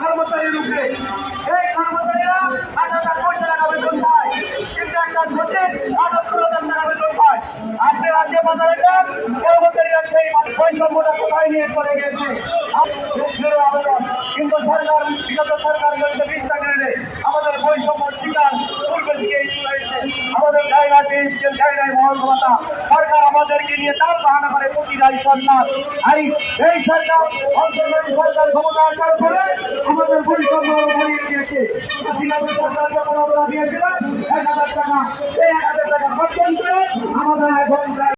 কর্মচারীর উপরে এই কর্মচারীরা আট হাজার পয়সা টাকা বেতন পায় কিন্তু একটা সচিব আটাত্তর হাজার টাকা বেতন পায় আজকে রাজ্যে বাজারে কর্মচারীরা সেই বৈষম্যটা কোথায় নিয়ে চলে গেছে আবেদন। কিন্তু সরকার বিগত সরকার বিস্তার করে আমাদের দেয় না বিএনপিকে দেয় সরকার আমাদেরকে নিয়ে তার বাহানা করে প্রতিদায়ী সরকার। আর এই সরকার অন্তর্বর্তী সরকার ক্ষমতা আসার পরে আমাদের পরিশ্রম বাড়িয়ে দিয়েছে। সরকার যখন দিয়েছিলাম এক হাজার টাকা, এই এক হাজার টাকা আমাদের এখন